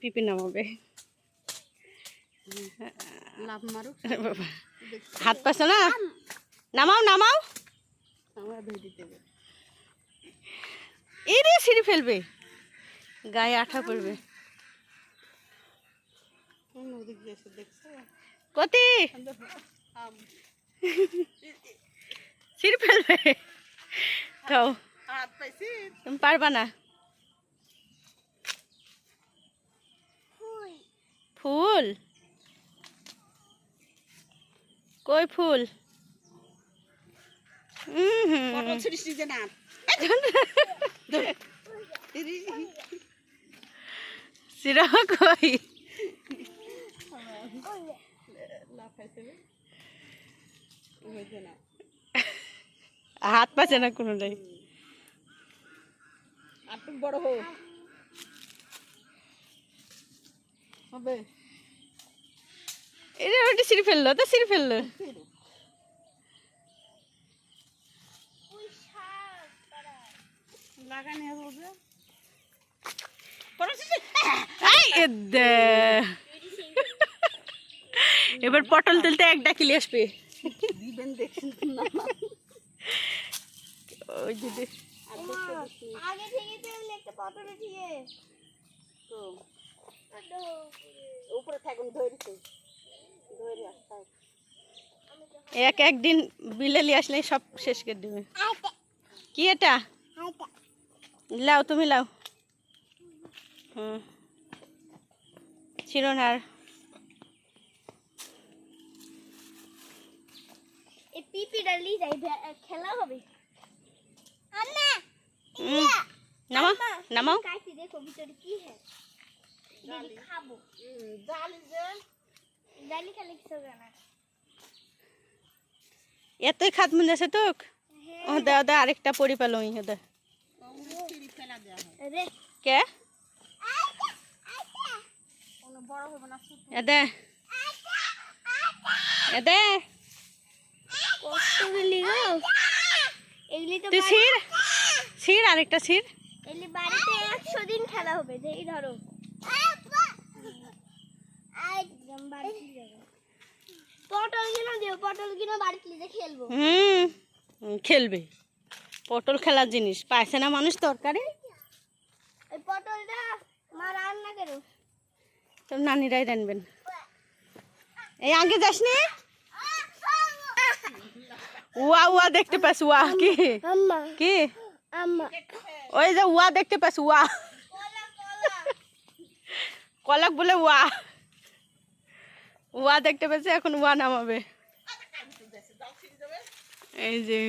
পিপি নামাবে। হাত পাচ্ছে না? নামাও নামাও। এই রে সিঁড়ি ফেলবে। গায়ে আঠা পড়বে। কতি! সিঁড়ি ফেলবে। তো হাত পাইছি। তুমি পারবা না। ফুল? কই ফুল? কই? হাত পাচ্ছে না কোনোটাই বড় হো হবে। এটা ওটা সিঁড়ি ফেলল তো সিঁড়ি ফেলল। এবার পটল তুলতে এক ডাকিলে আসবে। ওই উপরে থাকুন ধরে এক একদিন বিলেলি আসলে সব শেষ করে দেবে। কি এটা? লাও তুমি লাও। হুম। যাই খেলা হবে। নামাও নামাও। দেখো ভিতরে কি হ্যাঁ খাব। এতই খাত মন যাচ্ছে তো ও দে দে আরেকটা পরি পেল ওই দে। হয় কে? গো। এগুলি তো তুই ছিড়? ছিড় আরেকটা ছিড়। এগুলি বাড়িতে একশো দিন খেলা হবে এই ধরো। পটল কিনো দিও পটল কিনো বাড়িতে নিয়ে খেলব। হুম হুম, খেলবে। পটল খেলার জিনিস পাইছে না মানুষ তরকারি? ওই পটলটা মা রান্না করো। তোর নানিরাই রানবেন এই আগে যাস নি? উয়া উয়া দেখতে পাস উয়া কি? আম্মা কি? ওই যে উয়া দেখতে পাস উয়া। কলক বলে উয়া। উয়া দেখতে পেয়েছে এখন উয়া নামাবে। এই যে।